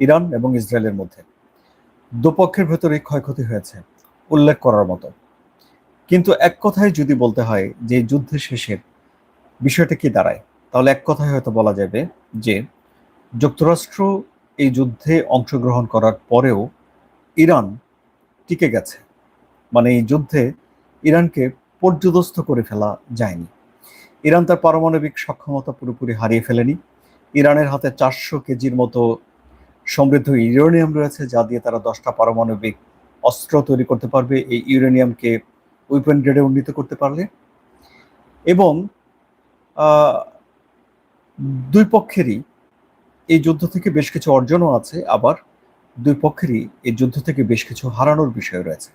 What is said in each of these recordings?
Iran এবং ইসরায়েলের মধ্যে। দুপক্ষের ভেতরে ক্ষয়ক্ষতি হয়েছে, উল্লেখ করার মতো। কিন্তু এক কথায় যদি বলতে হয় যে যুদ্ধের শেষের বিষয়টা কি দাঁড়ায়, তাহলে এক কথায় হয়তো বলা যাবে যে যুক্তরাষ্ট্র এই যুদ্ধে অংশগ্রহণ করার পরেও ইরান টিকে গেছে। মানে এই যুদ্ধে ইরানকে পর্যদস্ত করে ফেলা যায়নি। ইরান তার পারমাণবিক সক্ষমতা পুরোপুরি হারিয়ে ফেলেনি। ইরানের হাতে চারশো কেজির মতো সমৃদ্ধ ইউরেনিয়াম রয়েছে, যা দিয়ে তারা দশটা পারমাণবিক অস্ত্র তৈরি করতে পারবে। এই ইউরেনিয়ামকে উইপেন গ্রেডে উন্নীত করতে পারলে। এবং দুই পক্ষেরই এই যুদ্ধ থেকে বেশ কিছু অর্জনও আছে, আবার দুই পক্ষেরই এই যুদ্ধ থেকে বেশ কিছু হারানোর বিষয় রয়েছে।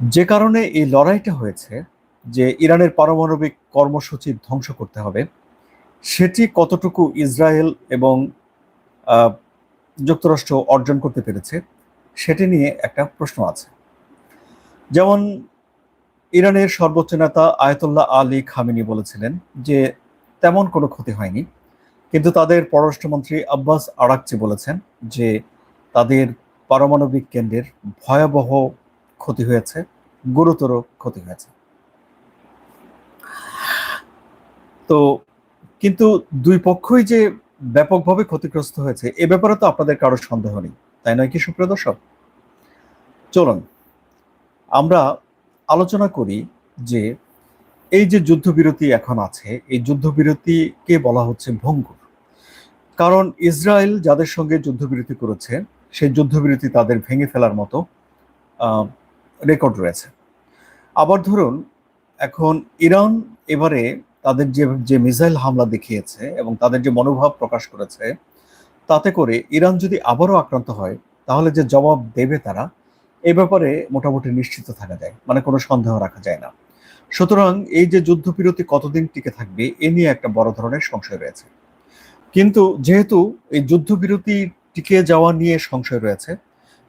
যে কারণে এই লড়াইটা হয়েছে যে ইরানের পারমাণবিক কর্মসূচি ধ্বংস করতে হবে। সেটি কতটুকু ইসরায়েল এবং যুক্তরাষ্ট্র অর্জন করতে পেরেছে, সেটি নিয়ে একটা প্রশ্ন আছে। যেমন ইরানের সর্বোচ্চ নেতা আয়তুল্লাহ আলী খামিনি বলেছিলেন যে, তেমন কোনো ক্ষতি হয়নি। কিন্তু তাদের পররাষ্ট্রমন্ত্রী আব্বাস আরাকচি বলেছেন যে, তাদের পারমাণবিক কেন্দ্রের ভয়াবহ ক্ষতি হয়েছে, গুরুতর ক্ষতি হয়েছে। তো, কিন্তু দুই পক্ষই যে ব্যাপকভাবে ক্ষতিগ্রস্ত হয়েছে। এ ব্যাপারে তো আপনাদের কারও সন্দেহ নেই, তাই নয় কি সুপ্রিয় দর্শক? চলুন, আমরা আলোচনা করি যে এই যে যুদ্ধবিরতি এখন আছে, এই যুদ্ধবিরতিকে বলা হচ্ছে ভঙ্গুর। কারণ ইসরায়েল যাদের সঙ্গে যুদ্ধবিরতি করেছে, সেই যুদ্ধবিরতি তাদের ভেঙে ফেলার মতো রেকর্ড রয়েছে। আবার ধরুন, এখন ইরান এবারে তাদের যে যে মিসাইল হামলা দেখিয়েছে এবং তাদের যে মনোভাব প্রকাশ করেছে, তাতে করে ইরান যদি আবারও আক্রান্ত হয়, তাহলে যে জবাব দেবে তারা, এ ব্যাপারে মোটামুটি নিশ্চিত থাকা যায় মানে কোনো সন্দেহ রাখা যায় না। সুতরাং এই যে যুদ্ধবিরতি কতদিন টিকে থাকবে, এ নিয়ে একটা বড় ধরনের সংশয় রয়েছে। কিন্তু যেহেতু এই যুদ্ধবিরতি টিকে যাওয়া নিয়ে সংশয় রয়েছে,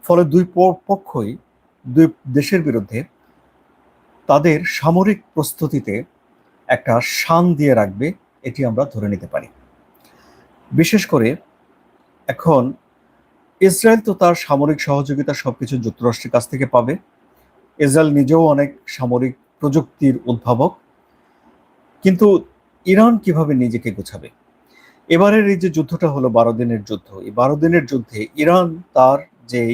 ফলে দুই পক্ষই, দুই দেশের বিরুদ্ধে তাদের সামরিক প্রস্তুতিতে একটা শান দিয়ে রাখবে, এটি আমরা ধরে নিতে পারি। বিশেষ করে এখন ইসরায়েল তো তার সামরিক সহযোগিতা সবকিছু যুক্তরাষ্ট্রের কাছ থেকে পাবে। ইসরায়েল নিজেও অনেক সামরিক প্রযুক্তির উদ্ভাবক। কিন্তু ইরান কীভাবে নিজেকে গোছাবে? এবারের এই যে যুদ্ধটা হলো বারো দিনের যুদ্ধ। এই বারো দিনের যুদ্ধে ইরান তার যেই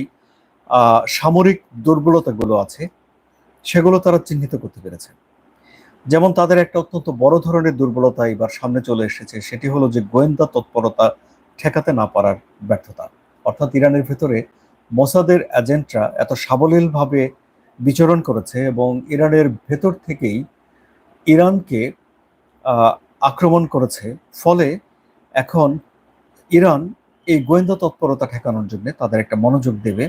সামরিক দুর্বলতাগুলো আছে, সেগুলো তারা চিহ্নিত করতে পেরেছে। যেমন তাদের একটা অত্যন্ত বড় ধরনের দুর্বলতা এবার সামনে চলে এসেছে, সেটি হলো যে গোয়েন্দা তৎপরতা ঠেকাতে না পারার ব্যর্থতা। অর্থাৎ ইরানের ভেতরে মোসাদের এজেন্টরা এত সাবলীলভাবে বিচরণ করেছে এবং ইরানের ভেতর থেকেই ইরানকে আক্রমণ করেছে। ফলে এখন ইরান এই গোয়েন্দা তৎপরতা ঠেকানোর জন্য তাদের একটা মনোযোগ দেবে,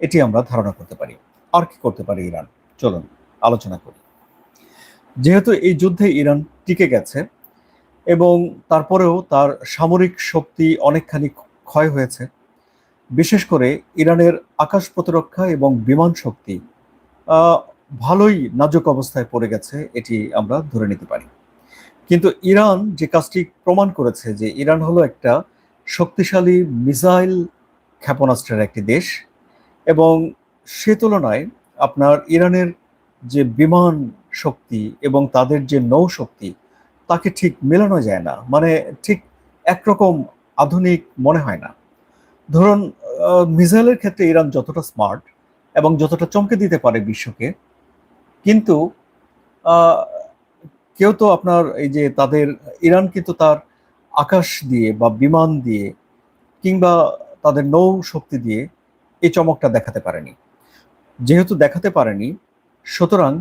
এটি আমরা ধারণা করতে পারি। আর কি করতে পারে ইরান? চলুন, আলোচনা করি। যেহেতু এই যুদ্ধে ইরান টিকে গেছে এবং তারপরেও তার সামরিক শক্তি অনেকখানি ক্ষয় হয়েছে, বিশেষ করে ইরানের আকাশ প্রতিরক্ষা এবং বিমান শক্তি ভালোই নাজুক অবস্থায় পড়ে গেছে, এটি আমরা ধরে নিতে পারি। কিন্তু ইরান যে কাজটি প্রমাণ করেছে যে ইরান হলো একটা শক্তিশালী মিসাইল ক্ষেপণাস্ত্রের একটি দেশ এবং সে তুলনায় আপনার ইরানের যে বিমান শক্তি এবং তাদের যে নৌ শক্তি, তাকে ঠিক মেলানো যায় না। মানে ঠিক একরকম আধুনিক মনে হয় না। ধরুন মিসাইলের ক্ষেত্রে ইরান যতটা স্মার্ট এবং যতটা চমকে দিতে পারে বিশ্বকে, কিন্তু কেউ তো আপনার এই যে তাদের, ইরান কিন্তু তার আকাশ দিয়ে বা বিমান দিয়ে কিংবা তাদের নৌ শক্তি দিয়ে এই চমকটা দেখাতে পারেনি। যেহেতু দেখাতে পারেনি, সুতরাং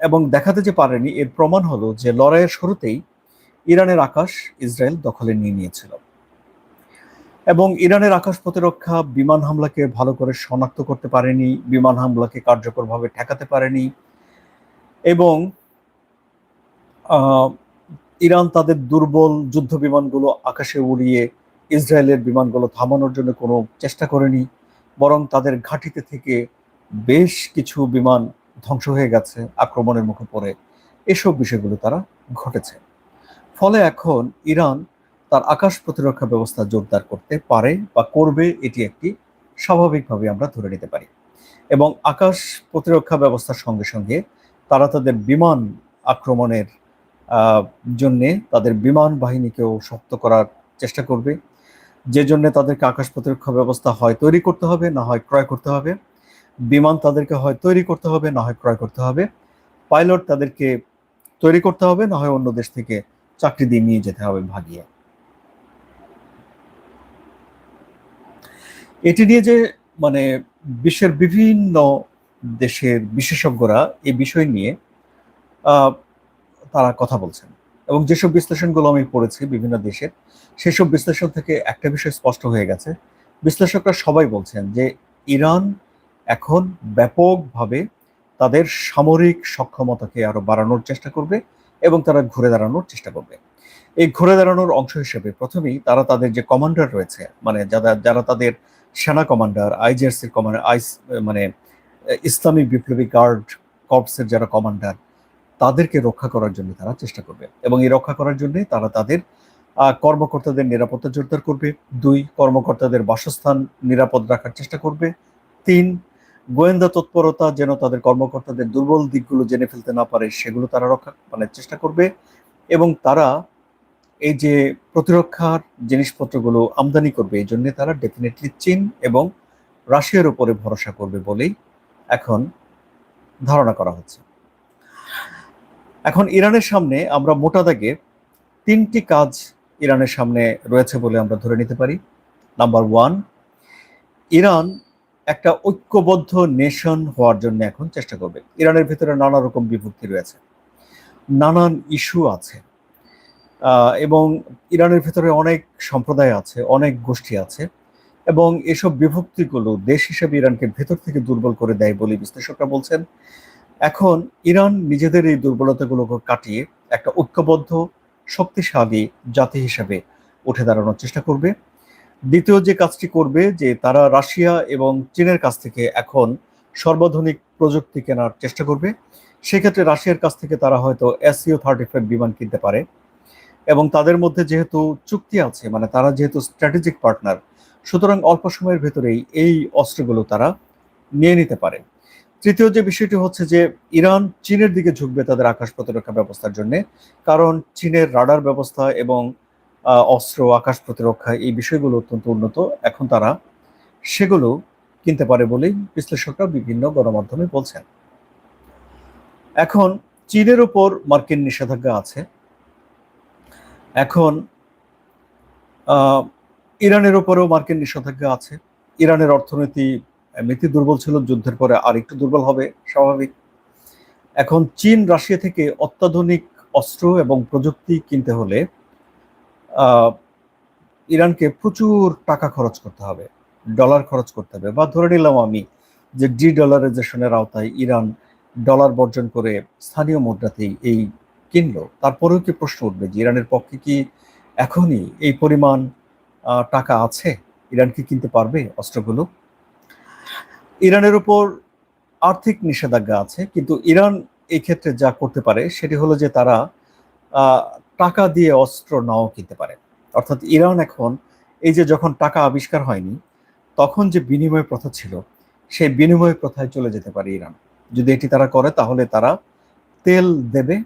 এবং দেখাতে যে পারেনি, এর প্রমাণ হলো যে লড়াইয়ের শুরুতেই ইরানের আকাশ ইসরায়েল দখলে নিয়ে নিয়েছিল। এবং ইরানের আকাশ প্রতিরক্ষা বিমান হামলাকে ভালো করে শনাক্ত করতে পারেনি, বিমান হামলাকে কার্যকরভাবে ঠেকাতে পারেনি এবং ইরান তাদের দুর্বল যুদ্ধ বিমানগুলো আকাশে উড়িয়ে ইসরায়েলের বিমানগুলো থামানোর জন্য কোনো চেষ্টা করেনি, বরং তাদের ঘাঁটিতে থেকে বেশ কিছু বিমান ধ্বংস হয়ে গেছে, আক্রমণের মুখে পড়ে, এসব বিষয়গুলো তারা ঘটেছে। ফলে এখন ইরান তার আকাশ প্রতিরক্ষা ব্যবস্থা জোরদার করতে পারে বা করবে, এটি একটি স্বাভাবিকভাবে আমরা ধরে নিতে পারি। এবং আকাশ প্রতিরক্ষা ব্যবস্থার সঙ্গে সঙ্গে তারা তাদের বিমান আক্রমণের জন্যে তাদের বিমান বাহিনীকেও শক্ত করার চেষ্টা করবে। যে জন্য তাদেরকে আকাশ প্রতিরক্ষা ব্যবস্থা হয় তৈরি করতে হবে, না হয় ক্রয় করতে হবে। বিমান তাদেরকে হয় তৈরি করতে হবে, না হয় ক্রয় করতে হবে। পাইলট তাদেরকে তৈরি করতে হবে, না হয় অন্য দেশ থেকে চাকরি দিয়ে নিয়ে যেতে হবে ভাগিয়ে। এটি নিয়ে যে মানে বিশ্বের বিভিন্ন দেশের বিশেষজ্ঞরা এই বিষয় নিয়ে তারা কথা বলছেন। এবং যেসব বিশ্লেষণগুলো আমি পড়েছি বিভিন্ন দেশের সেসব বিশ্লেষণ থেকে একটা বিষয় স্পষ্ট হয়ে গেছে। বিশ্লেষকরা সবাই বলছেন যে, ইরান এখন ব্যাপকভাবে তাদের সামরিক সক্ষমতাকে আরও বাড়ানোর চেষ্টা করবে এবং তারা ঘুরে দাঁড়ানোর চেষ্টা করবে। এই ঘুরে দাঁড়ানোর অংশ হিসেবে প্রথমেই তারা তাদের যে কমান্ডার রয়েছে মানে যারা যারা তাদের সেনা কমান্ডার আইজিআরসির কমান্ডার, আইস মানে ইসলামী বিপ্লবী গার্ড কর্পসের যারা কমান্ডার, তাদেরকে রক্ষা করার জন্য তারা চেষ্টা করবে। এবং এই রক্ষা করার জন্য তারা তাদের কর্মকর্তাদের নিরাপত্তা জোরদার করবে। দুই, কর্মকর্তাদের বাসস্থান নিরাপদ রাখার চেষ্টা করবে। তিন গোয়েন্দা তৎপরতা যেন তাদের কর্মকর্তাদের দুর্বল দিকগুলো জেনে ফেলতে না পারে, সেগুলো তারা রক্ষা মানে চেষ্টা করবে। এবং তারা এই যে প্রতিরক্ষার জিনিসপত্রগুলো আমদানি করবে, এই জন্য তারা ডেফিনেটলি চীন এবং রাশিয়ার উপরে ভরসা করবে বলেই এখন ধারণা করা হচ্ছে। এখন ইরানের সামনে আমরা মোটা দাগে তিনটি কাজ ইরানের সামনে রয়েছে বলে আমরা ধরে নিতে পারি। নাম্বার ওয়ান ইরান একটা ঐক্যবদ্ধ নেশন হওয়ার জন্য এখন চেষ্টা করবে ইরানের ভিতরে নানা রকম বিভক্তি রয়েছে, নানান ইস্যু আছে এবং ইরানের ভিতরে অনেক সম্প্রদায় আছে, অনেক গোষ্ঠী আছে, এবং এসব বিভক্তিগুলো দেশ হিসেবে ইরানকে ভেতর থেকে দুর্বল করে দেয় বলে বিশ্লেষকরা বলছেন। এখন ইরান নিজেদের এই দুর্বলতাগুলোকে কাটিয়ে একটা ঐক্যবদ্ধ, শক্তিশালী জাতি হিসেবে উঠে দাঁড়ানোর চেষ্টা করবে। দ্বিতীয় যে কাজটি করবে যে তারা রাশিয়া এবং চীনের কাছ থেকে এখন সর্বাধুনিক প্রযুক্তি কেনার চেষ্টা করবে। সেক্ষেত্রে রাশিয়ার কাছ থেকে তারা হয়তো এসিও থার্টি ফাইভ বিমান কিনতে পারে এবং তাদের মধ্যে যেহেতু চুক্তি আছে মানে তারা যেহেতু স্ট্র্যাটেজিক পার্টনার, সুতরাং অল্প সময়ের ভেতরেই এই অস্ত্রগুলো তারা নিয়ে নিতে পারে। তৃতীয় যে বিষয়টি হচ্ছে যে ইরান চীনের দিকে ঝুঁকবে তাদের আকাশ প্রতিরক্ষা ব্যবস্থার জন্য, কারণ চীনের রাডার ব্যবস্থা এবং অস্ত্র, আকাশ প্রতিরক্ষা এই বিষয়গুলো অত্যন্ত উন্নত। এখন তারা সেগুলো কিনতে পারে বলেই বিশ্লেষকরা বিভিন্ন গণমাধ্যমে বলছেন। এখন চীনের উপর মার্কিন নিষেধাজ্ঞা আছে। এখন ইরানের উপরেও মার্কিন নিষেধাজ্ঞা আছে। ইরানের অর্থনীতি এমনিতে দুর্বল ছিল, যুদ্ধের পরে আর একটু দুর্বল হবে, স্বাভাবিক। এখন চীন, রাশিয়া থেকে অত্যাধুনিক অস্ত্র এবং প্রযুক্তি কিনতে হলে ইরানকে প্রচুর টাকা খরচ করতে হবে, ডলার খরচ করতে হবে। বা ধরে নিলাম আমি যে ডি ডলারাইজেশনের আওতায় ইরান ডলার বর্জন করে স্থানীয় মুদ্রাতেই এই কিনলো, তারপরেও কি প্রশ্ন উঠবে যে ইরানের পক্ষে কি এখনই এই পরিমাণ টাকা আছে? ইরান কি কিনতে পারবে অস্ত্রগুলো? ইরানের উপর আর্থিক নিষেধাজ্ঞা আছে, কিন্তু ইরান এই ক্ষেত্রে যা করতে পারে সেটি হলো যে তারা টাকা দিয়ে অস্ত্র নাও কিনতে পারে। অর্থাৎ ইরান এখন এই যে যখন টাকা আবিষ্কার হয়নি, তখন যে বিনিময় প্রথা ছিল সেই বিনিময় প্রথায় চলে যেতে পারে ইরান। যদি এটি তারা করে, তাহলে তারা তেল দেবে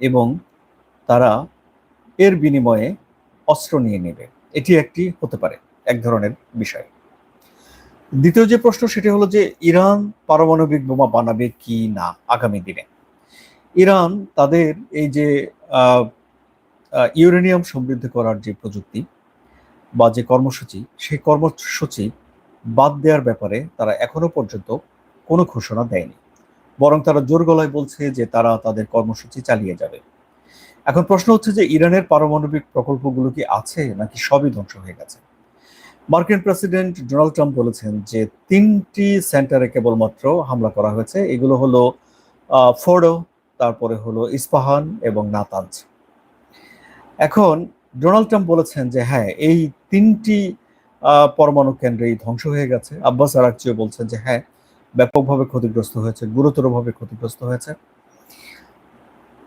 এবং তারা এর বিনিময়ে অস্ত্র নিয়ে নেবে। এটি একটি হতে পারে, এক ধরনের বিষয়। দ্বিতীয় যে প্রশ্ন, সেটি হলো যে ইরান পারমাণবিক বোমা বানাবে কি না আগামী দিনে? ইরান তাদের এই যে ইউরেনিয়াম সমৃদ্ধ করার যে প্রযুক্তি বা যে কর্মসূচি, সেই কর্মসূচি বাদ দেওয়ার ব্যাপারে তারা এখনও পর্যন্ত কোনো ঘোষণা দেয়নি। বরং তারা জোর গলায় বলছে যে তারা তাদের কর্মসূচি চালিয়ে যাবে। এখন প্রশ্ন হচ্ছে যে ইরানের পারমাণবিক প্রকল্পগুলো কি আছে নাকি সবই ধ্বংস হয়ে গেছে? মার্কিন প্রেসিডেন্ট ডোনাল্ড ট্রাম্প বলেছেন যে তিনটি সেন্টারে কেবলমাত্র হামলা করা হয়েছে। এগুলো হলো ফোর্ডো, তারপরে হলো ইস্পাহান এবং নাতাঞ্জ এখন ডোনাল্ড ট্রাম্প বলেছেন যে হ্যাঁ এই তিনটি পরমাণু কেন্দ্রেই ধ্বংস হয়ে গেছে। আব্বাস আরাকচিও বলছেন যে হ্যাঁ ব্যাপকভাবে ক্ষতিগ্রস্ত হয়েছে, গুরুতরভাবে ক্ষতিগ্রস্ত হয়েছে।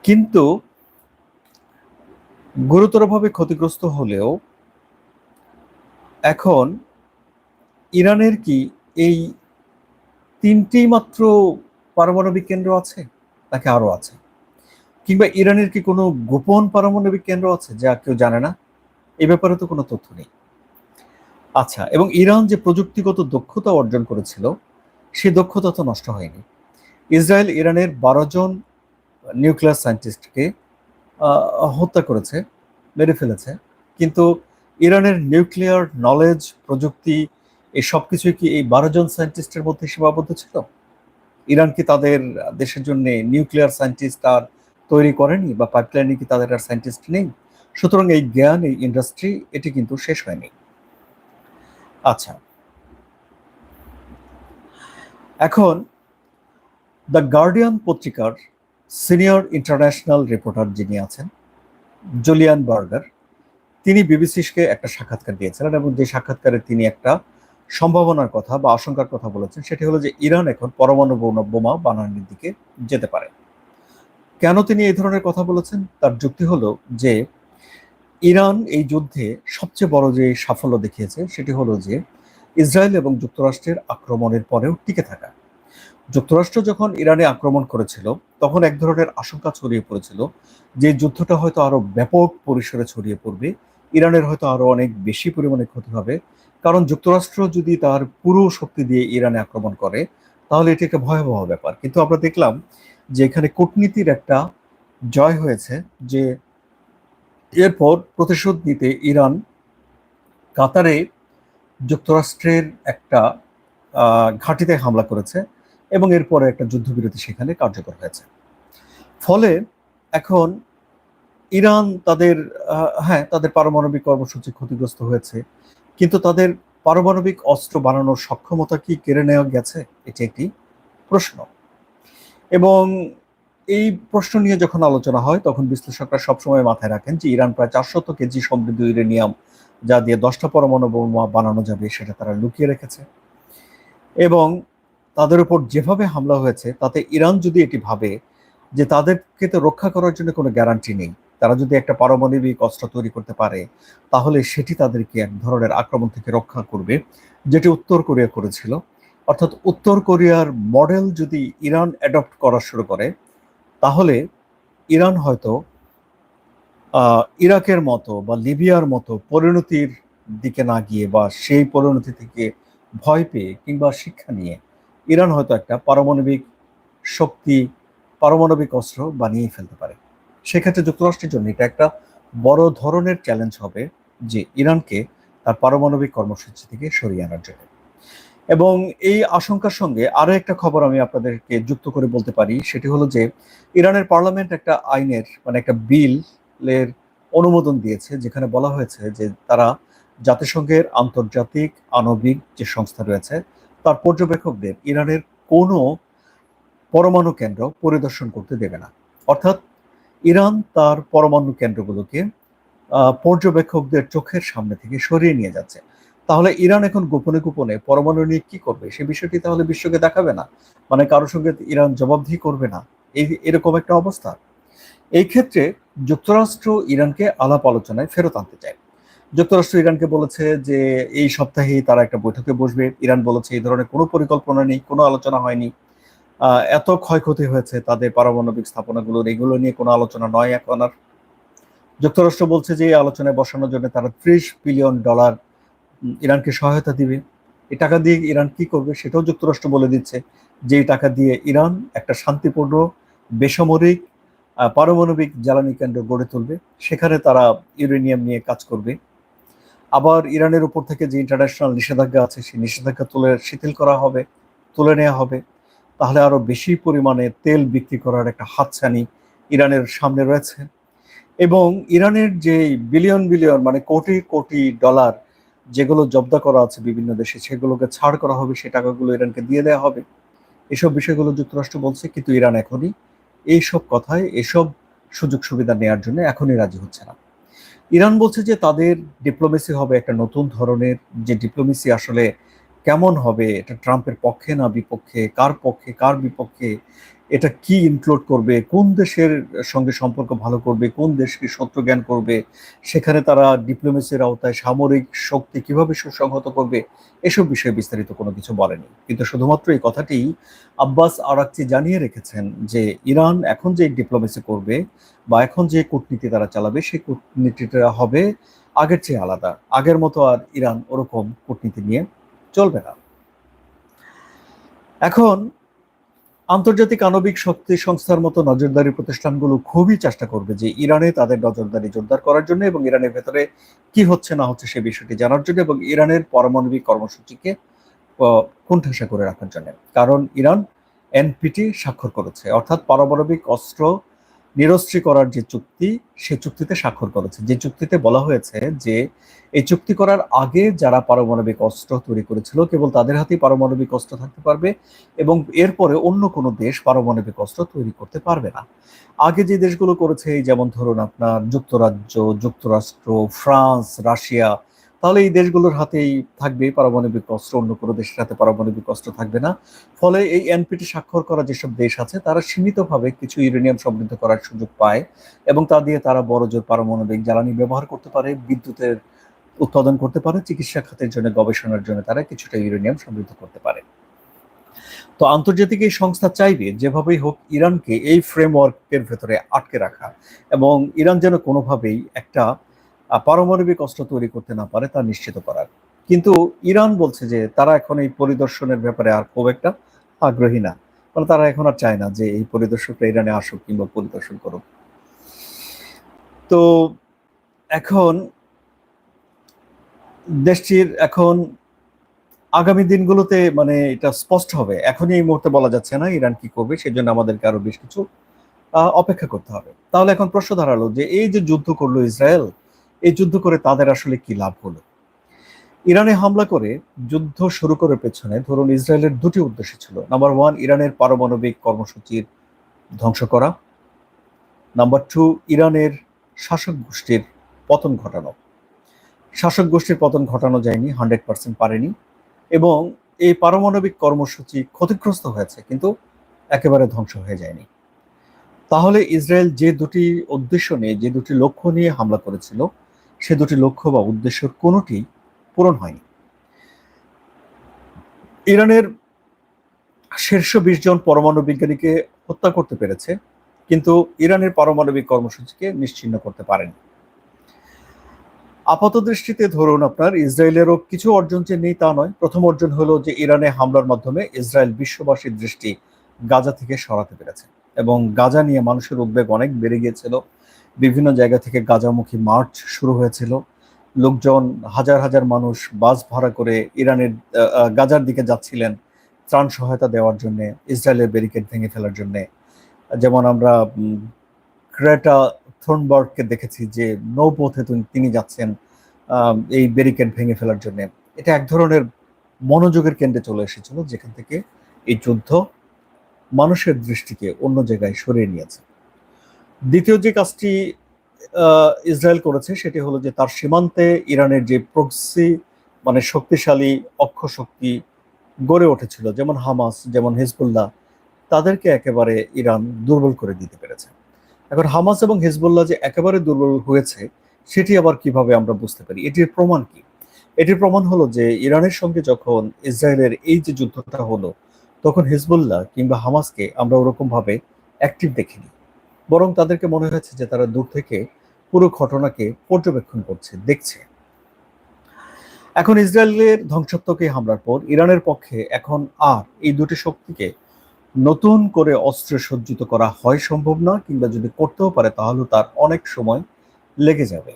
কিন্তু গুরুতরভাবে ক্ষতিগ্রস্ত হলেও এখন ইরানের কি এই তিনটি মাত্র পারমাণবিক কেন্দ্র আছে? নাকি আরও আছে? কিংবা ইরানের কি কোনো গোপন পারমাণবিক কেন্দ্র আছে যা কেউ জানে না? এ ব্যাপারে তো কোনো তথ্য নেই। আচ্ছা এবং ইরান যে প্রযুক্তিগত দক্ষতা অর্জন করেছিল, সে দক্ষতা তো নষ্ট হয়নি। ইসরায়েল ইরানের বারো জন নিউক্লিয়ার সায়েন্টিস্টকে হত্যা করেছে, মেরে ফেলেছে। কিন্তু ইরানের নিউক্লিয়ার নলেজ, প্রযুক্তি এই সব কিছুই কি এই বারো জন সায়েন্টিস্টের মধ্যে সীমাবদ্ধ ছিল? ইরান কি তাদের দেশের জন্য নিউক্লিয়ার সায়েন্টিস্ট আর তৈরি করেনি বা পাইপলাইনে কি তাদের আর সায়েন্টিস্ট নেই? সুতরাং এই জ্ঞান, এই ইন্ডাস্ট্রি এটি কিন্তু শেষ হয়নি। আচ্ছা। এখন দ্য গার্ডিয়ান পত্রিকার সিনিয়র ইন্টারন্যাশনাল রিপোর্টার যিনি আছেন জুলিয়ান বার্গার তিনি বিবিসিকে একটা সাক্ষাৎকার দিয়েছিলেন এবং যে সাক্ষাৎকারে তিনি একটা সম্ভাবনার কথা বা আশঙ্কার কথা বলেছেন, সেটি হলো যে ইরান এখন পরমাণু বোমা বানানোর দিকে যেতে পারে। কেন তিনি এই ধরনের কথা বলেছেন? তার যুক্তি হলো যে, ইরান এই যুদ্ধে সবচেয়ে বড় যে সাফল্য দেখিয়েছে সেটি হলো যে, ইসরায়েল এবং যুক্তরাষ্ট্রের আক্রমণের পরেও টিকে থাকা। যুক্তরাষ্ট্র যখন ইরানে আক্রমণ করেছিল, তখন এক ধরনের আশঙ্কা ছড়িয়ে পড়েছিল যে, যুদ্ধটা হয়তো আরও ব্যাপক পরিসরে ছড়িয়ে পড়বে। ইরানের হয়তো আরও অনেক বেশি পরিমাণে ক্ষতি হবে। কারণ যুক্তরাষ্ট্র যদি তার পুরো শক্তি দিয়ে ইরানে আক্রমণ করে তাহলে এটি একটা ভয়াবহ ব্যাপার। কিন্তু আমরা দেখলাম যে এখানে কূটনীতির একটা জয় হয়েছে যে এরপর প্রতিশোধ নিতে ইরান কাতারে যুক্তরাষ্ট্রের একটা ঘাঁটিতে হামলা করেছে এবং এরপরে একটা যুদ্ধবিরতি সেখানে কার্যকর হয়েছে। ফলে এখন ইরান তাদের হ্যাঁ তাদের পারমাণবিক কর্মসূচি ক্ষতিগ্রস্ত হয়েছে। কিন্তু তাদের পারমাণবিক অস্ত্র বানানোর সক্ষমতা কি কেড়ে নেওয়া গেছে? এটি একটি প্রশ্ন। এবং এই প্রশ্ন নিয়ে যখন আলোচনা হয়, তখন বিশ্লেষকরা সবসময় মাথায় রাখেন যে ইরান প্রায় চারশত কেজি সমৃদ্ধ ইউরেনিয়াম যা দিয়ে দশটা পরমাণু বোমা বানানো যাবে, সেটা তারা লুকিয়ে রেখেছে। এবং তাদের উপর যেভাবে হামলা হয়েছে, তাতে ইরান যদি এটি ভাবে যে তাদেরকে তো রক্ষা করার জন্য কোনো গ্যারান্টি নেই তারা যদি একটা পারমাণবিক অস্ত্র তৈরি করতে পারে, তাহলে সেটি তাদেরকে এক ধরনের আক্রমণ থেকে রক্ষা করবে, যেটি উত্তর কোরিয়া করেছিল। অর্থাৎ উত্তর কোরিয়ার মডেল যদি ইরান অ্যাডপ্ট করা শুরু করে, তাহলে ইরান হয়তো ইরাকের মতো বা লিবিয়ার মতো পরিণতির দিকে না গিয়ে বা সেই পরিণতি থেকে ভয় পেয়ে কিংবা শিক্ষা নিয়ে ইরান হয়তো একটা পারমাণবিক শক্তি, পারমাণবিক অস্ত্র বানিয়ে ফেলতে পারে। সেক্ষেত্রে যুক্তরাষ্ট্রের জন্য এটা একটা বড় ধরনের চ্যালেঞ্জ হবে যে ইরানকে তার পারমাণবিক কর্মসূচি থেকে সরিয়ে আনার জন্য। এবং এই আশঙ্কার সঙ্গে আরও একটা খবর আমি আপনাদেরকে যুক্ত করে বলতে পারি, সেটি হলো যে ইরানের পার্লামেন্ট একটা আইনের মানে একটা বিলের অনুমোদন দিয়েছে, যেখানে বলা হয়েছে যে তারা জাতিসংঘের আন্তর্জাতিক আণবিক যে সংস্থা রয়েছে, তার পর্যবেক্ষকদের ইরানের কোনো পরমাণু কেন্দ্র পরিদর্শন করতে দেবে না। অর্থাৎ ইরান তার পরমাণু কেন্দ্রগুলোকে পর্যবেক্ষকদের চোখের সামনে থেকে সরিয়ে নিয়ে যাচ্ছে। তাহলে ইরান এখন গোপনে গোপনে পরমাণু নিয়ে কি করবে? সে বিষয়টি তাহলে বিশ্বকে দেখাবে না? মানে কারোর সঙ্গে ইরান জবাবদিহি করবে না? এই, এরকম একটা অবস্থা। এই ক্ষেত্রে যুক্তরাষ্ট্র ইরানকে আলাপ আলোচনায় ফেরত আনতে চায়। যুক্তরাষ্ট্র ইরানকে বলেছে যে, এই সপ্তাহেই তারা একটা বৈঠকে বসবে। ইরান বলেছে, এই ধরনের কোনো পরিকল্পনা নেই, কোনো আলোচনা হয়নি। এত ক্ষয়ক্ষতি হয়েছে তাদের পারমাণবিক স্থাপনাগুলোর, এগুলো নিয়ে কোনো আলোচনা নয় এখন আর। যুক্তরাষ্ট্র বলছে যে এই আলোচনায় বসানোর জন্য তারা ত্রিশ বিলিয়ন ডলার ইরানকে সহায়তা দিবে। এই টাকা দিয়ে ইরান কি করবে সেটাও যুক্তরাষ্ট্র বলে দিচ্ছে যে টাকা দিয়ে ইরান একটা শান্তিপূর্ণ, বেসামরিক পারমাণবিক জ্বালানি কেন্দ্র গড়ে তুলবে। সেখানে তারা ইউরেনিয়াম নিয়ে কাজ করবে। আবার ইরানের উপর থেকে যে ইন্টারন্যাশনাল নিষেধাজ্ঞা আছে, সেই নিষেধাজ্ঞা তুলে, শিথিল করা হবে, তুলে নেওয়া হবে। তাহলে আরও বেশি পরিমাণে তেল বিক্রি করার একটা হাতছানি ইরানের সামনে রয়েছে। এবং ইরানের যে বিলিয়ন বিলিয়ন মানে কোটি কোটি ডলার যেগুলো জব্দ করা আছে বিভিন্ন দেশে, সেগুলোকে ছাড় করা হবে, সে টাকাগুলো ইরানকে দিয়ে দেওয়া হবে। এসব বিষয়গুলো যুক্তরাষ্ট্র বলছে, কিন্তু ইরান এখনই এইসব কথায়, এসব সুযোগ সুবিধা নেওয়ার জন্য এখনই রাজি হচ্ছে না। ইরান বলছে যে তাদের ডিপ্লোমেসি হবে একটা নতুন ধরনের, যে ডিপ্লোমেসি আসলে কেমন হবে? এটা ট্রাম্পের পক্ষে না বিপক্ষে? কার পক্ষে? কার বিপক্ষে? এটা কি ইনক্লুড করবে? কোন দেশের সঙ্গে সম্পর্ক ভালো করবে? কোন দেশকে শত্রু জ্ঞান করবে? সেখানে তারা ডিপ্লোমেসির আওতায় সামরিক শক্তি কীভাবে সুসংহত করবে? এসব বিষয়ে বিস্তারিত কোনো কিছু বলেনি। কিন্তু শুধুমাত্র এই কথাটি আব্বাস আরাকচি জানিয়ে রেখেছেন যে ইরান এখন যে ডিপ্লোমেসি করবে বা এখন যে কূটনীতি তারা চালাবে, সেই কূটনীতিটা হবে আগের চেয়ে আলাদা। আগের মতো আর ইরান ওরকম কূটনীতি নিয়ে চলবে না। এখন আন্তর্জাতিক আণবিক শক্তি সংস্থার মতো নজরদারি প্রতিষ্ঠানগুলো খুবই চেষ্টা করবে যে ইরানে তাদের নজরদারি জোরদার করার জন্য এবং ইরানের ভেতরে কি হচ্ছে না হচ্ছে সে বিষয়টি জানার জন্য এবং ইরানের পারমাণবিক কর্মসূচিকে কুণ্ঠাসা করে রাখার জন্য। কারণ ইরান এনপিটি স্বাক্ষর করেছে। অর্থাৎ পারমাণবিক অস্ত্র নিরস্ত্রী করার যে চুক্তি, সে চুক্তিতে স্বাক্ষর করেছে। যে চুক্তিতে বলা হয়েছে যে, এই চুক্তি করার আগে যারা পারমাণবিক অস্ত্র তৈরি করেছিল, কেবল তাদের হাতেই পারমাণবিক অস্ত্র থাকতে পারবে এবং এরপরে অন্য কোনো দেশ পারমাণবিক অস্ত্র তৈরি করতে পারবে না। আগে যে দেশগুলো করেছে যেমন ধরুন আপনার যুক্তরাজ্য, যুক্তরাষ্ট্র, ফ্রান্স, রাশিয়া তাহলে এই দেশগুলোর হাতেই থাকবে পারমাণবিক অস্ত্র, অন্য কোনো দেশের হাতে পারমাণবিক অস্ত্র থাকবে না। ফলে এই এনপিটি স্বাক্ষর করা যেসব দেশ আছে, তারা সীমিতভাবে কিছু ইউরেনিয়াম সমৃদ্ধ করার সুযোগ পায় এবং তা দিয়ে তারা বড় জোর পারমাণবিক জ্বালানি ব্যবহার করতে পারে, বিদ্যুতের উৎপাদন করতে পারে, চিকিৎসা খাতের জন্য, গবেষণার জন্য তারা কিছুটা ইউরেনিয়াম সমৃদ্ধ করতে পারে। তো আন্তর্জাতিক এই সংস্থা চাইবে যেভাবেই হোক ইরানকে এই ফ্রেমওয়ার্কের ভেতরে আটকে রাখা এবং ইরান যেন কোনোভাবেই একটা পারমাণবিক অস্ত্র তৈরি করতে না পারে তা নিশ্চিত করার। কিন্তু ইরান বলছে যে তারা এখন এই পরিদর্শনের ব্যাপারে আর খুব একটা আগ্রহী না। মানে তারা এখন আর চায় না যে এই পরিদর্শকরা ইরানে আসুক কিংবা পরিদর্শন করুক। তো এখন দেশটির এখন আগামী দিনগুলোতে মানে এটা স্পষ্ট হবে। এখনই এই মুহূর্তে বলা যাচ্ছে না ইরান কি করবে, সেজন্য আমাদেরকে আরও বেশ কিছু অপেক্ষা করতে হবে। তাহলে এখন প্রশ্ন দাঁড়াল যে এই যে যুদ্ধ করল ইসরায়েল এই যুদ্ধ করে তাদের আসলে কি লাভ হলো? ইরানে হামলা করে যুদ্ধ শুরু করার পেছনে ধরুন ইসরায়েলের দুটি উদ্দেশ্য ছিল। নাম্বার ওয়ান ইরানের পারমাণবিক কর্মসূচির ধ্বংস করা। নাম্বার টু ইরানের শাসক গোষ্ঠীর পতন ঘটানো। শাসক গোষ্ঠীর পতন ঘটানো যায়নি হান্ড্রেড পার্সেন্ট পারেনি এবং এই পারমাণবিক কর্মসূচি ক্ষতিগ্রস্ত হয়েছে কিন্তু একেবারে ধ্বংস হয়ে যায়নি। তাহলে ইসরায়েল যে দুটি উদ্দেশ্য নিয়ে, যে দুটি লক্ষ্য নিয়ে হামলা করেছিল সে দুটি লক্ষ্য বা উদ্দেশ্যের কোনোটি পূরণ হয়নি। ইরানের শীর্ষ বিশ জন পরমাণু বিজ্ঞানীকে হত্যা করতে পেরেছে, কিন্তু ইরানের পারমাণবিক কর্মসূচিকে নিশ্চিন্ন করতে পারেনি। আপাত দৃষ্টিতে ধরুন আপনার, ইসরায়েলেরও কিছু অর্জন যে নেই তা নয়। প্রথম অর্জন হলো যে ইরানে হামলার মাধ্যমে ইসরায়েল বিশ্ববাসীর দৃষ্টি গাজা থেকে সরাতে পেরেছে এবং গাজা নিয়ে মানুষের উদ্বেগ অনেক বেড়ে গিয়েছিল। বিভিন্ন জায়গা থেকে গাজামুখী মার্চ শুরু হয়েছিল। লোকজন হাজার হাজার মানুষ বাস ভাড়া করে ইরানের গাজার দিকে যাচ্ছিলেন ত্রাণ সহায়তা দেওয়ার জন্য, ইসরায়েলের ব্যারিকেড ভেঙে ফেলার জন্য। যেমন আমরা ক্রেটা থর্নবার্গকে দেখেছি যে নৌপথে তিনি যাচ্ছেন এই ব্যারিকেড ভেঙে ফেলার জন্য। এটা এক ধরনের মনোযোগের কেন্দ্রে চলে এসেছিল, যেখান থেকে এই যুদ্ধ মানুষের দৃষ্টিকে অন্য জায়গায় সরিয়ে নিয়েছে। দ্বিতীয় যে কাজটি ইসরায়েল করেছে সেটি হলো যে তার সীমান্তে ইরানের যে প্রক্সি মানে শক্তিশালী অক্ষ শক্তি গড়ে উঠেছিল, যেমন হামাস, যেমন হিজবুল্লাহ, তাদেরকে একেবারে ইরান দুর্বল করে দিতে পেরেছে। এখন হামাস এবং হিজবুল্লাহ যে একেবারে দুর্বল হয়েছে, সেটি আবার কীভাবে আমরা বুঝতে পারি? এটির প্রমাণ কি? এটির প্রমাণ হলো যে ইরানের সঙ্গে যখন ইসরায়েলের এই যে যুদ্ধটা হলো, তখন হিজবুল্লাহ কিংবা হামাসকে আমরা ওরকম ভাবে অ্যাক্টিভ দেখিনি। বরং তাদেরকে মনে হয়েছে যে তারা দূর থেকে পুরো ঘটনাকে পর্যবেক্ষণ করছে, দেখছে। এখন ইসরায়েলের ধ্বংসাত্মক হামলার পর ইরানের পক্ষে এখন আর এই দুটি শক্তিকে নতুন করে অস্ত্রে সজ্জিত করা হয় সম্ভব না, কিংবা যদি করতেও পারে তাহলে তার অনেক সময় লেগে যাবে।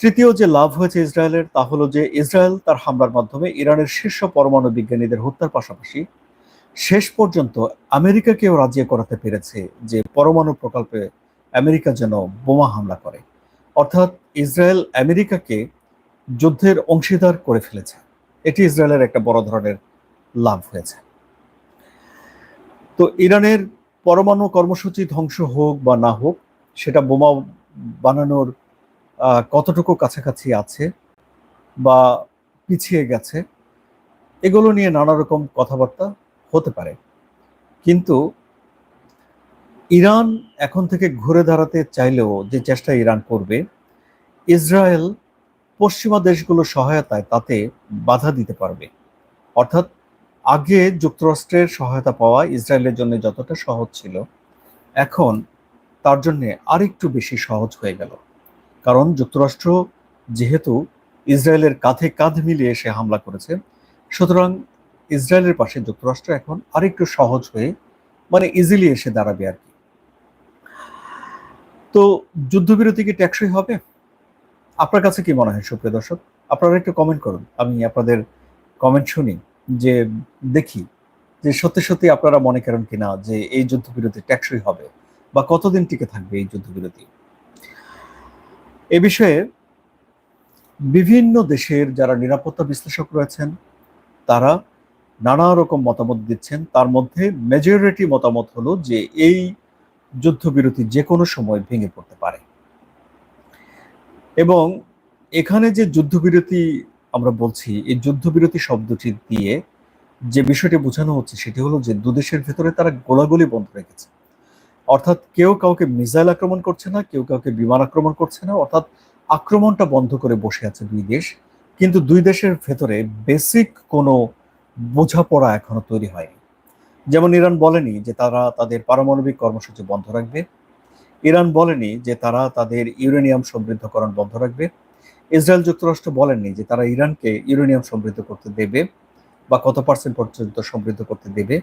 তৃতীয় যে লাভ হয়েছে ইসরায়েলের তা হলো যে ইসরায়েল তার হামলার মাধ্যমে ইরানের শীর্ষ পরমাণু বিজ্ঞানীদের হত্যার পাশাপাশি শেষ পর্যন্ত আমেরিকাকেও রাজি করাতে পেরেছে যে পরমাণু প্রকল্পে আমেরিকা যেন বোমা হামলা করে। অর্থাৎ ইসরায়েল আমেরিকাকে যুদ্ধের অংশীদার করে ফেলেছে। এটি ইসরায়েলের একটা বড় ধরনের লাভ হয়েছে। তো ইরানের পরমাণু কর্মসূচি ধ্বংস হোক বা না হোক, সেটা বোমা বানানোর কতটুকু কাছাকাছি আছে বা পিছিয়ে গেছে, এগুলো নিয়ে নানা রকম কথাবার্তা হতে পারে। কিন্তু ইরান এখন থেকে ঘুরে দাঁড়াতে চাইলেও যে চেষ্টা ইরান করবে, ইসরায়েল পশ্চিমা দেশগুলোর সহায়তায় তাতে বাধা দিতে পারবে। অর্থাৎ আগে যুক্তরাষ্ট্রের সহায়তা পাওয়া ইসরায়েলের জন্য যতটা সহজ ছিল, এখন তার জন্য আরেকটু বেশি সহজ হয়ে গেল। কারণ যুক্তরাষ্ট্র যেহেতু ইসরায়েলের কাঁধে কাঁধ মিলিয়ে এসে হামলা করেছে, সুতরাং ইসরায়েলের পাশে যুক্তরাষ্ট্র এখন আরেকটু সহজ হয়ে মানে ইজিলি এসে দাঁড়াবে আর কি। তো যুদ্ধবিরতি কি টেকসই হবে? আপনার কাছে কি মনে হয়, সুপ্রিয় দর্শক? আপনারা একটু কমেন্ট করুন। আমি আপনাদের কমেন্ট শুনি, যে দেখি, যে সত্যি সত্যি আপনারা মনে করেন কিনা যে এই যুদ্ধবিরতি টেকসই হবে বা কতদিন টিকে থাকবে এই যুদ্ধবিরতি? এ বিষয়ে বিভিন্ন দেশের যারা নিরাপত্তা বিশ্লেষক রয়েছেন, তারা নানা রকম মতামত দিচ্ছেন। তার মধ্যে মেজরিটি মতামত হলো যে, এই যুদ্ধবিরতি যে কোনো সময় ভেঙে পড়তে পারে। এবং এখানে যে যুদ্ধবিরতি আমরা বলছি, এই যুদ্ধবিরতি শব্দটি দিয়ে যে বিষয়টি বোঝানো হচ্ছে, সেটি হলো যে দুদেশের ভেতরে তারা গোলাগুলি বন্ধ রেখেছে। অর্থাৎ কেউ কাউকে মিসাইল আক্রমণ করছে না, কেউ কাউকে বিমান আক্রমণ করছে না, অর্থাৎ আক্রমণটা বন্ধ করে বসে আছে দুই দেশ। কিন্তু দুই দেশের ভেতরে বেসিক কোনো বোঝাপড়া এখনও তৈরি হয়নি। যেমন ইরান বলেনি যে তারা তাদের পারমাণবিক কর্মসূচি বন্ধ রাখবে। ইরান বলেনি যে তারা তাদের ইউরেনিয়াম সমৃদ্ধকরণ বন্ধ রাখবে। ইসরায়েল যুক্তরাষ্ট্র বলেননি যে তারা ইরানকে ইউরেনিয়াম সমৃদ্ধ করতে দেবে বা কত পার্সেন্ট পর্যন্ত সমৃদ্ধ করতে দেবে।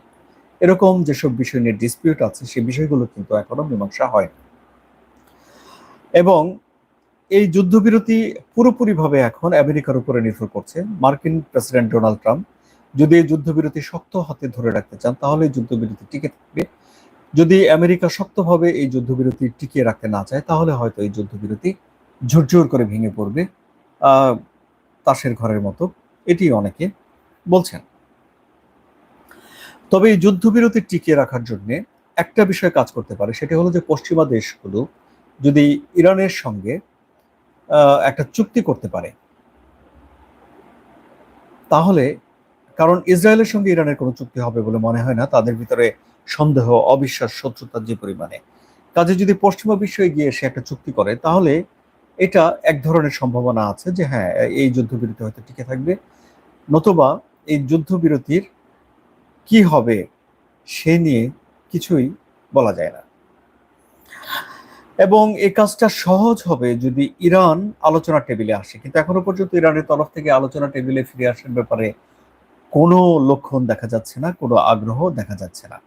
এরকম যেসব বিষয় নিয়ে ডিসপিউট আছে সেই বিষয়গুলো কিন্তু এখনও মীমাংসা হয় এবং এই যুদ্ধবিরতি পুরোপুরিভাবে এখন আমেরিকার উপরে নির্ভর করছে। মার্কিন প্রেসিডেন্ট ডোনাল্ড ট্রাম্প যদি এই যুদ্ধবিরতি শক্ত হাতে ধরে রাখতে চান, তাহলে যুদ্ধবিরতি টিকে থাকবে। যদি আমেরিকা শক্তভাবে এই যুদ্ধবিরতি টিকিয়ে রাখতে না চায়, তাহলে হয়তো এই যুদ্ধবিরতি ঝুরঝুর করে ভেঙে পড়বে। তাসের ঘরের মতো। এটি অনেকে বলছেন। তবে এই যুদ্ধবিরতি টিকিয়ে রাখার জন্য একটা বিষয় কাজ করতে পারে, সেটি হলো যে পশ্চিমা দেশগুলো যদি ইরানের সঙ্গে একটা চুক্তি করতে পারে, তাহলে কারণ ইসরায়েলের সঙ্গে ইরানের কোনো চুক্তি হবে বলে মনে হয় না। তাদের ভিতরে সন্দেহ, অবিশ্বাস শত্রুতার যে পরিমাণে। কাজে যদি পশ্চিমা বিশ্বে গিয়ে সে একটা চুক্তি করে, তাহলে এটা এক ধরনের সম্ভাবনা আছে যে হ্যাঁ এই যুদ্ধবিরতি হয়তো টিকে থাকবে। নতুবা এই যুদ্ধবিরতির কি হবে সে নিয়ে কিছুই বলা যায় না। এবং এই কাজটা সহজ হবে যদি ইরান আলোচনা টেবিলে আসে। কিন্তু এখনও পর্যন্ত ইরানের তরফ থেকে আলোচনা টেবিলে ফিরে আসার ব্যাপারে কোনো লক্ষণ দেখা যাচ্ছে না, কোনো আগ্রহ দেখা যাচ্ছে না।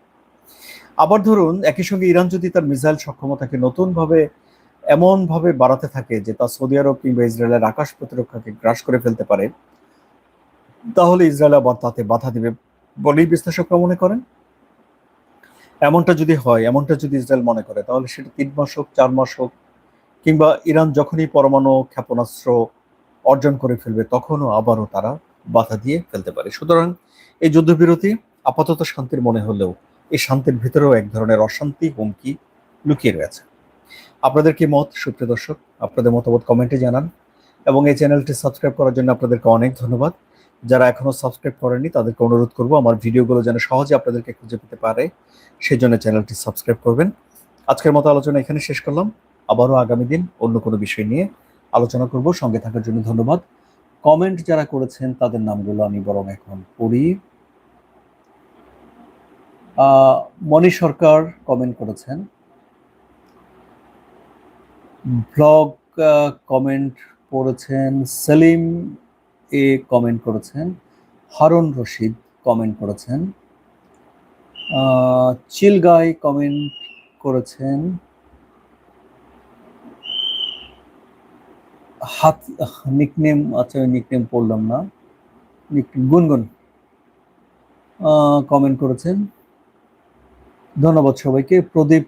আবার ধরুন, একই সঙ্গে ইরান যদি তার মিসাইল সক্ষমতাকে নতুনভাবে, এমনভাবে বাড়াতে থাকে যে তা সৌদি আরব কিংবা ইসরায়েলের আকাশ প্রতিরক্ষাকে গ্রাস করে ফেলতে পারে, তাহলে ইসরায়েল আবার তাতে বাধা দিবে বলেই বিশ্লেষকরা মনে করেন? এমনটা যদি হয়, এমনটা যদি ইসরায়েল মনে করে, তাহলে সেটা তিন মাস হোক, চার মাস হোক, কিংবা ইরান যখনই পরমাণু ক্ষেপণাস্ত্র অর্জন করে ফেলবে, তখনও আবারও তারা বাধা দিয়ে ফেলতে পারে। সুতরাং এই যুদ্ধবিরতি আপাতত শান্তির মনে হলেও এই শান্তির ভিতরেও এক ধরনের অশান্তি, হুমকি লুকিয়ে রয়েছে। আপনাদের কি মত? সুপ্রিয় দর্শক, আপনাদের মতামত কমেন্টে জানান এবং এই চ্যানেলটি সাবস্ক্রাইব করার জন্য আপনাদেরকে অনেক ধন্যবাদ। যারা এখনও সাবস্ক্রাইব করেননি, তাদেরকে অনুরোধ করব আমার ভিডিওগুলো যেন সহজে আপনাদেরকে খুঁজে পেতে পারে সেই জন্য চ্যানেলটি সাবস্ক্রাইব করবেন। আজকের মতো আলোচনা এখানে শেষ করলাম। আবারও আগামী দিন অন্য কোনো বিষয় নিয়ে আলোচনা করব। সঙ্গে থাকার জন্য ধন্যবাদ। কমেন্ট যারা করেছেন, তাদের নামগুলো আমি বরং এখন পড়ি। মণি সরকার কমেন্ট করেছেন। ব্লগ কমেন্ট করেছেন সেলিম এ কমেন্ট করেছেন। হারুন রশিদ কমেন্ট করেছেন। চিলগাই কমেন্ট করেছেন। হাত নিকনেম আচ্ছা নিকনেম পড়লাম না। গুনগুন কমেন্ট করেছেন। ধন্যবাদ সবাইকে। প্রদীপ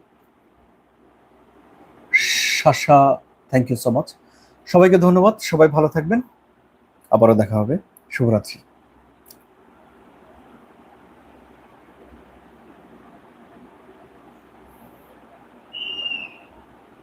শাসা থ্যাংক ইউ সো মাচ সবাইকে ধন্যবাদ। সবাই ভালো থাকবেন। আবারও দেখা হবে। শুভরাত্রি।